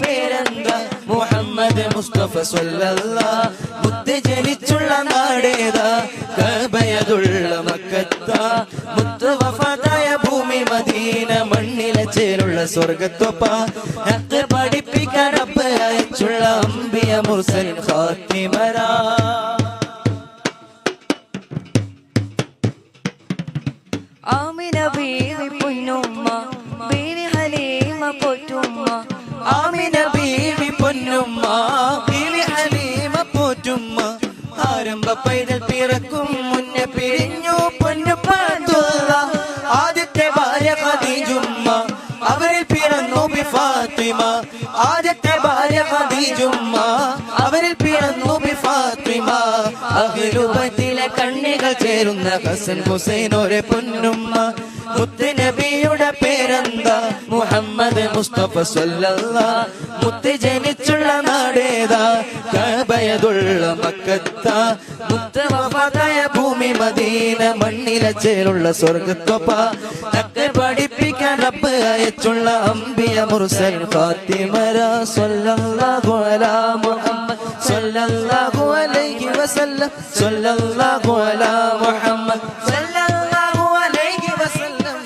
പേരെന്താ? മുഹമ്മദ് മുസ്തഫ സ്വല്ലല്ലാ. മുത്ത് ജനിച്ചുള്ള നാടേതാ. കബയതുള്ള മക്കത്ത. മുത്ത് വഫാതായ ഭൂമി മദീന മണ്ണിലെ ചേരുള്ള സ്വർഗത്വപ്പ ഞക്ക് പഠിപ്പിക്കാൻ അയച്ചുള്ള അമ്പിയ മുർസൽ ഖാത്തിമരാ. ആമിന ബീവി പൊന്നുമ്മ ബീവി ഹലീമ പോറ്റുമ്മ. ആമിന ബീവി പൊന്നുമ്മ ബീവി ഹലീമ പോറ്റുമ്മ. ആരംഭ പൈതൽ പിറക്കും മുന്നേ പിരിഞ്ഞു പൊന്നു പാത്തുള്ള ആദ്യത്തെ ഭാര്യ ഖദീജുമ്മ. അവരിൽ പിറന്നു ബി ഫാത്തിമ. ആദ്യത്തെ ഭാര്യ ഖദീജുമ്മ. അവരിൽ പിറന്നു ബി ഫാത്തിമ. അഖിലുബത്തിലെ കണ്ണികൾ ചേരുന്ന ഹസൻ ഹുസൈൻ ഒരു പൊന്നുമ്മ. മുത്ത് നബിയുടെ പേരെന്താ? മുഹമ്മദ് മുസ്തഫ സല്ലല്ലാ മുത്ത് ജനിച്ചുള്ള നാടേതാ? കബയതുള്ള മക്കത്ത. മുത്ത് വഫാതായ ഭൂമി മദീന മണ്ണിലെ ചേരുള്ള സ്വർഗത്തൊപ്പ തക്കെ പഠിപ്പിക്കാൻ റബ്ബ് അയച്ചുള്ള അമ്പിയ മുർസൽ ഫാത്തിമര. സല്ലല്ലാഹു അലാ മുഹമ്മദ് സല്ലല്ലാഹു അലൈഹി വസല്ലം. സല്ലല്ലാഹു അലാ മുഹമ്മദ്.